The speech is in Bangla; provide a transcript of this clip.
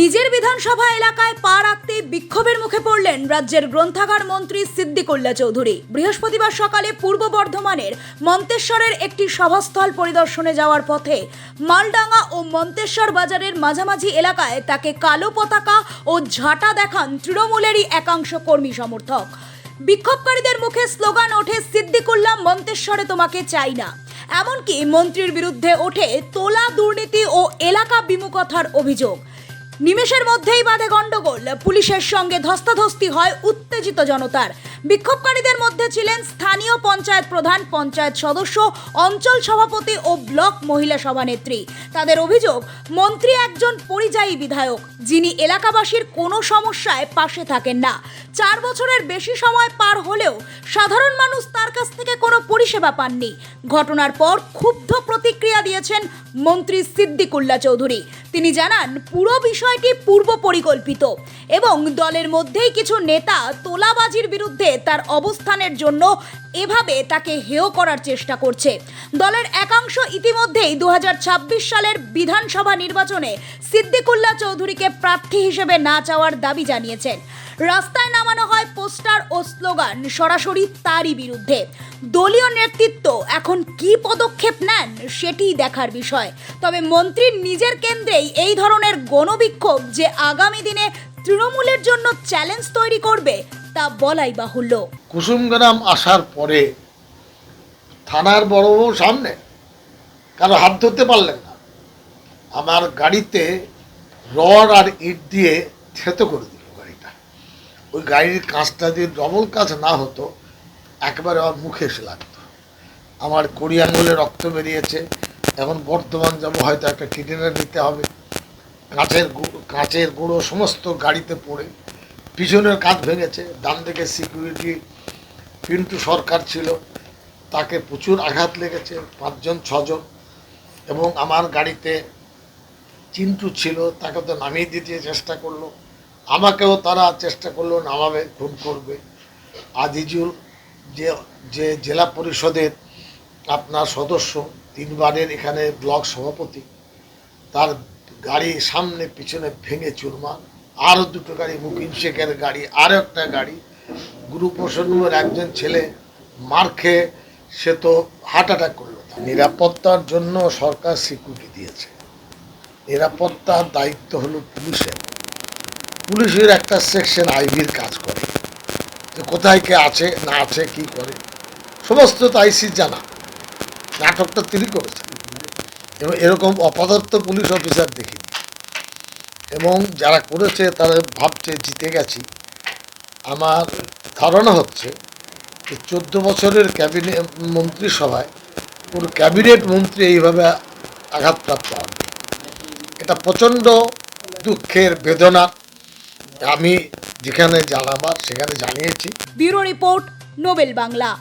নিজের বিধানসভা এলাকায় পা রাখতে বিক্ষোভের মুখে পড়লেন রাজ্যের গ্রন্থাগার মন্ত্রী সিদ্দিকুল্লা চৌধুরী। বৃহস্পতিবার সকালে পূর্ব বর্ধমানের মন্তেশ্বরের একটি সভাস্থল পরিদর্শনে যাওয়ার পথে মালডাঙ্গা ও মন্তেশ্বর বাজারের মাঝামাঝি এলাকায় তাকে কালো পতাকা ও ঝাঁটা দেখান তৃণমূলেরই একাংশ কর্মী সমর্থক। বিক্ষোভকারীদের মুখে স্লোগান ওঠে সিদ্দিকুল্লাহ, মন্তেশ্বরে তোমাকে চাই না। এমনকি মন্ত্রীর বিরুদ্ধে ওঠে তোলা দুর্নীতি ও এলাকা বিমুখতার অভিযোগ। নিমেষের মধ্যেই বাধে গণ্ডগোল। পুলিশের সঙ্গে ধস্তাধস্তি হয় উত্তেজিত জনতার। বিক্ষোভকারীদের মধ্যে ছিলেন স্থানীয় পঞ্চায়েত প্রধান, পঞ্চায়েত সদস্য, অঞ্চল সভাপতি ও ব্লক মহিলা সভানেত্রী। তাদের অভিযোগ, মন্ত্রী একজন পরিযায়ী বিধায়ক, যিনি এলাকাবাসীর কোনো সমস্যায় পাশে থাকেন না। চার বছরের বেশি সময় পার হলেও সাধারণ মানুষ তার কাছ থেকে কোনো পরিষেবা পাননি। ঘটনার পর ক্ষুব্ধ প্রতিক্রিয়া দিয়েছেন মন্ত্রী সিদ্দিকুল্লা চৌধুরী। তিনি জানান, পুরো বিষয়টি পূর্ব পরিকল্পিত এবং দলের মধ্যেই কিছু নেতা তোলাবাজির বিরুদ্ধে তার অবস্থানের জন্য এভাবে তাকে হেয় করার চেষ্টা করছে। দলের একাংশ ইতিমধ্যেই দু হাজার ছাব্বিশ সালের বিধানসভা নির্বাচনে সিদ্দিকুল্লা চৌধুরীকে প্রার্থী হিসেবে না চাওয়ার দাবি জানিয়েছেন। রাস্তায় নামানো হয় পোস্টার ও স্লোগান, সরাসরি তারই বিরুদ্ধে। দলীয় নেতৃত্ব এখন কি পদক্ষেপ নেন সেটিই দেখার বিষয়। তবে মন্ত্রীর নিজের কেন্দ্রেই এই ধরনের গণবিক্ষোভ যে আগামী দিনে তৃণমূলের জন্য চ্যালেঞ্জ তৈরি করবে, তা বলাই বাহুল্য। কুসুমগ্রাম আসার পরে থানার বড়বাবু সামনে, কারও হাত ধরতে পারলেন না। আমার গাড়িতে রড আর ইট দিয়ে থেতো করে দিল। ওই গাড়ির কাঁচটা যদি ডবল কাজ না হতো, একবারে আমার মুখে এসে লাগতো। আমার কড়ি আঙুলে রক্ত বেরিয়েছে, এখন বর্ধমান যাব হয়তো একটা ট্রিটমেন্ট নিতে হবে। কাঁচের কাঁচের গুঁড়ো সমস্ত গাড়িতে পড়ে, পিছনের কাঁধ ভেঙেছে, ডান দিকে সিকিউরিটি পিন্টু সরকার ছিল, তাকে প্রচুর আঘাত লেগেছে, পাঁচজন, ছজন, এবং আমার গাড়িতে চিন্টু ছিল, তাকে তো নামিয়ে দিতে চেষ্টা করল। আমাকেও তারা চেষ্টা করল, নামাবে, খুন করবে। আজিজুল যে যে জেলা পরিষদের আপনার সদস্য, তিনবারের এখানে ব্লক সভাপতি, তার গাড়ি সামনে, পিছনে ভেঙে চুরমার। আরও দুটো গাড়ি মুকিম শেখের গাড়ি, আরও একটা গাড়ি। গুরু একজন ছেলে মার খেয়ে সে তো হার্ট অ্যাটাক করল নিরাপত্তার জন্য সরকার স্বীকৃতি দিয়েছে। নিরাপত্তার দায়িত্ব হলো পুলিশের। পুলিশের একটা সেকশন আইভির কাজ করে। যে কোথায় কে আছে, না আছে, কি করে। সমস্ত আইসি জানা। নাটকটা তিনি করেছেন। এবং এরকম অপদার্থ পুলিশ অফিসার দেখিনি। এবং যারা করেছে, তারা ভাবছে, জিতে গেছি। আমার ধারণা হচ্ছে যে চোদ্দ বছরের ক্যাবিনেট মন্ত্রিসভায় কোন ক্যাবিনেট মন্ত্রী এইভাবে আঘাতপ্রাপ্ত হন এটা প্রচণ্ড দুঃখের বেদনা। আমি যেখানে জানাবার সেখানে জানিয়েছি। Bureau report Nobel Bangla.